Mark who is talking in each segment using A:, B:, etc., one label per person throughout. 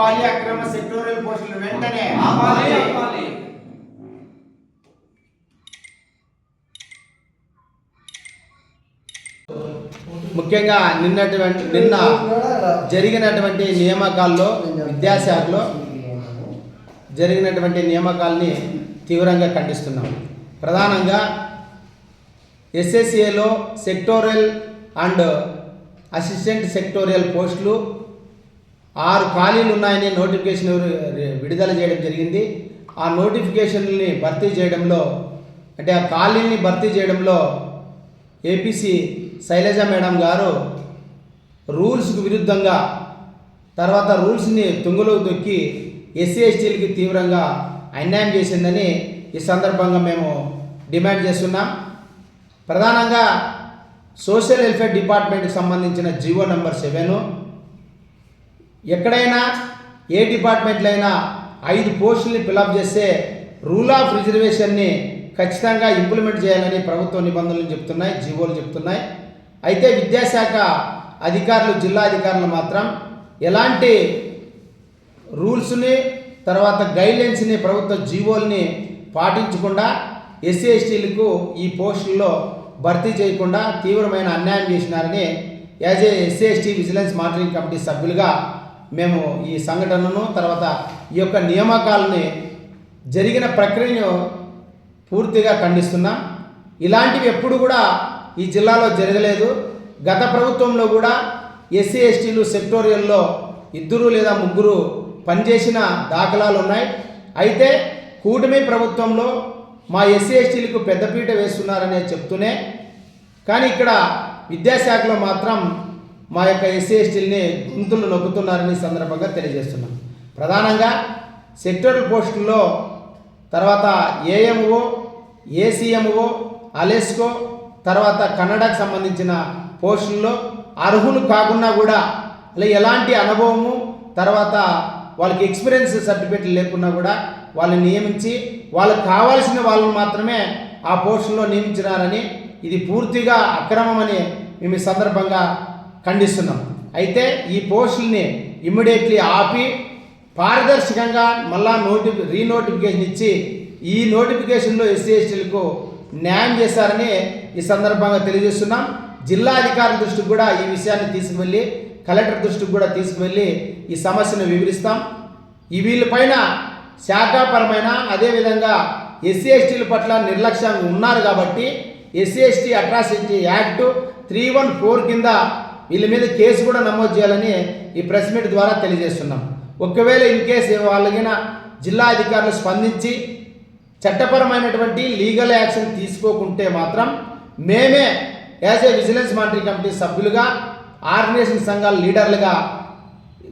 A: ఆపాలి అక్రమ సెక్టోరియల్ పోస్టులు వెంటనే ఆపాలి. ఆపాలి. ముఖ్యంగా నిన్నటువంటి నిన్న జరిగినటువంటి నియామకాల్లో విద్యాశాఖలో జరిగినటువంటి నియామకాలని తీవ్రంగా ఖండిస్తున్నాం. ప్రధానంగా ఎస్ఎస్ఏలో సెక్టోరియల్ అండ్ అసిస్టెంట్ సెక్టోరియల్ పోస్టులు ఆరు ఖాళీలు ఉన్నాయని నోటిఫికేషన్ విడుదల చేయడం జరిగింది. ఆ నోటిఫికేషన్ని భర్తీ చేయడంలో అంటే ఆ ఖాళీని భర్తీ చేయడంలో ఏపీసీ శైలజ మేడం గారు రూల్స్కు విరుద్ధంగా తర్వాత రూల్స్ని తుంగలో దొక్కి ఎస్సీ ఎస్టీలకి తీవ్రంగా అన్యాయం చేసిందని ఈ సందర్భంగా మేము డిమాండ్ చేస్తున్నాం. ప్రధానంగా సోషల్ వెల్ఫేర్ డిపార్ట్మెంట్కి సంబంధించిన జీవో నెంబర్ సెవెను ఎక్కడైనా ఏ డిపార్ట్మెంట్లో అయినా ఐదు పోస్టుల్ని ఫిలప్ చేస్తే రూల్ ఆఫ్ రిజర్వేషన్ని ఖచ్చితంగా ఇంప్లిమెంట్ చేయాలని ప్రభుత్వ నిబంధనలు చెప్తున్నాయి జీవోలు చెప్తున్నాయి. అయితే విద్యాశాఖ అధికారులు జిల్లా అధికారులు మాత్రం ఎలాంటి రూల్స్ని తర్వాత గైడ్లైన్స్ని ప్రభుత్వ జీవోల్ని పాటించకుండా ఎస్సీ ఎస్టీలకు ఈ పోస్టుల్లో భర్తీ చేయకుండా తీవ్రమైన అన్యాయం చేసినారని as a SC ST vigilance monitoring committee సభ్యులుగా మేము ఈ సంఘటనను తర్వాత ఈ యొక్క నియామకాలని జరిగిన ప్రక్రియను పూర్తిగా ఖండిస్తున్నాం. ఇలాంటివి ఎప్పుడు కూడా ఈ జిల్లాలో జరగలేదు. గత ప్రభుత్వంలో కూడా ఎస్సీ ఎస్టీలు సెక్టోరియల్లో ఇద్దరు లేదా ముగ్గురు పనిచేసిన దాఖలాలు ఉన్నాయి. అయితే కూటమి ప్రభుత్వంలో మా ఎస్సీ ఎస్టీలకు పెద్దపీట వేస్తున్నారనే చెప్తూనే కానీ ఇక్కడ విద్యాశాఖలో మాత్రం మా యొక్క ఎస్సీ ఎస్టీలని గొంతులు నొక్కుతున్నారని సందర్భంగా తెలియజేస్తున్నాం. ప్రధానంగా సెక్టోరల్ పోస్టుల్లో తర్వాత ఏఎంఓ ఏసీఎంఓ అలెస్కో తర్వాత కన్నడకు సంబంధించిన పోస్టుల్లో అర్హులు కాకుండా కూడా అలా ఎలాంటి అనుభవము తర్వాత వాళ్ళకి ఎక్స్పీరియన్స్ సర్టిఫికేట్ లేకున్నా కూడా వాళ్ళని నియమించి వాళ్ళకి కావాల్సిన వాళ్ళని మాత్రమే ఆ పోస్టుల్లో నియమించినారని ఇది పూర్తిగా అక్రమమని మేము ఈ సందర్భంగా ఖండిస్తున్నాం. అయితే ఈ పోస్టుల్ని ఇమ్మీడియట్లీ ఆపి పారదర్శకంగా మళ్ళా నోటి రీనోటిఫికేషన్ ఇచ్చి ఈ నోటిఫికేషన్లో ఎస్సీ ఎస్టీలకు న్యాయం చేశారని ఈ సందర్భంగా తెలియజేస్తున్నాం. జిల్లా అధికారుల దృష్టికి కూడా ఈ విషయాన్ని తీసుకువెళ్ళి కలెక్టర్ దృష్టికి కూడా తీసుకువెళ్ళి ఈ సమస్యను వివరిస్తాం. ఈ వీళ్ళపైన శాఖాపరమైన అదేవిధంగా ఎస్సీ ఎస్టీల పట్ల నిర్లక్ష్యంగా ఉన్నారు కాబట్టి SC ST atrocity act three one four కింద వీళ్ళ మీద కేసు కూడా నమోదు చేయాలని ఈ ప్రెస్ మీట్ ద్వారా తెలియజేస్తున్నాం. ఒకవేళ ఇన్ కేసు వాళ్ళగిన జిల్లా అధికారులు స్పందించి చట్టపరమైనటువంటి లీగల్ యాక్షన్ తీసుకోకుంటే మాత్రం మేమే as a vigilance monitory committee సభ్యులుగా ఆర్గనైజేషన్ సంఘాల లీడర్లుగా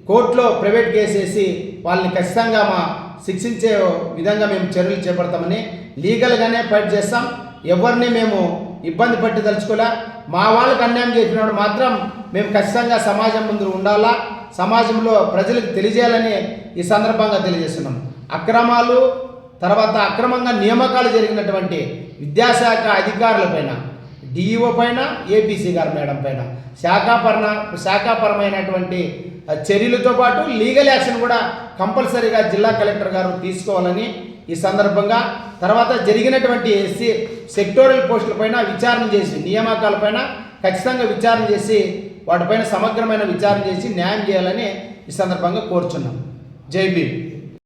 A: కోర్టులో ప్రైవేట్ కేసు వేసి వాళ్ళని ఖచ్చితంగా మా శిక్షించే విధంగా మేము చర్యలు చేపడతామని లీగల్గానే ఫైట్ చేస్తాం. ఎవరిని మేము ఇబ్బంది పెట్టి తలుచుకోలే. మా వాళ్ళకి అన్యాయం చేసినప్పుడు మాత్రం మేము ఖచ్చితంగా సమాజం ముందు ఉండాలా. సమాజంలో ప్రజలకు తెలియజేయాలని ఈ సందర్భంగా తెలియజేస్తున్నాం. అక్రమాలు తర్వాత అక్రమంగా నియామకాలు జరిగినటువంటి విద్యాశాఖ అధికారులపైన డిఈఓ పైన ఏపీసీ గారు మేడం పైన శాఖాపరణ శాఖాపరమైనటువంటి చర్యలతో పాటు లీగల్ యాక్షన్ కూడా కంపల్సరీగా జిల్లా కలెక్టర్ గారు తీసుకోవాలని ఈ సందర్భంగా తర్వాత జరిగినటువంటి ఎస్సీ సెక్టోరల్ పోస్టులపైన విచారణ చేసి నియామకాలపైన ఖచ్చితంగా విచారణ చేసి వాటిపైన సమగ్రమైన విచారణ చేసి న్యాయం చేయాలని ఈ సందర్భంగా కోరుచున్నాం. జై భీమ్.